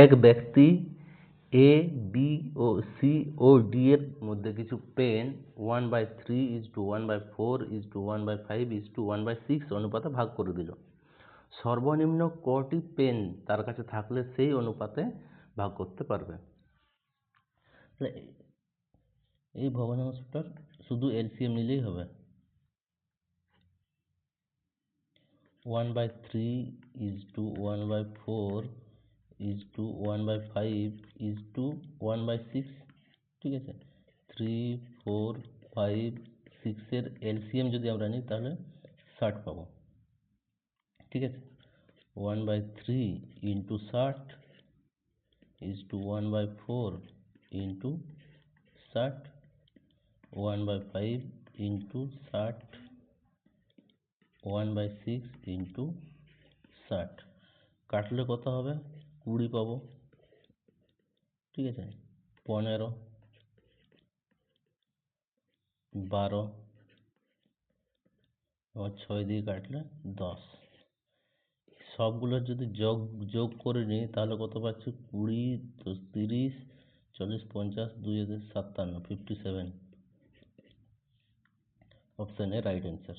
এক ব্যক্তি A B ও সি ও ডি এর মধ্যে কিছু pen one by three is to one by four is to one by five is to one by six অনুপাতে ভাগ করে দিল। সর্বনিম্ন কটি পেন তার কাছে থাকলে সেই অনুপাতে ভাগ করতে পারবে। এই ভগ্নাংশটার শুধু এলসিএম নিলেই হবে। One by three is to one by four is to one by five is to one by six ঠিক আছে থ্রি ফোর ফাইভ সিক্সের এলসিএম যদি আমরা নিই তাহলে ষাট পাবো ঠিক আছে ওয়ান বাই থ্রি ইন্টু ষাট is to one by four into ষাট ওয়ান বাই ফাইভ ইন্টু ষাট ওয়ান বাই সিক্স ইন্টু ষাট কাটলে কত হবে কুড়ি পাবো। ঠিক আছে? পনেরো। বারো। আবার ছয় দিয়ে কাটলে দশ। সবগুলোর যদি যোগ যোগ করে নিই, তাহলে কত পাচ্ছি? কুড়ি, দশ, তিরিশ, চল্লিশ, পঞ্চাশ, দুই হাজার সাতান্ন fifty seven option right answer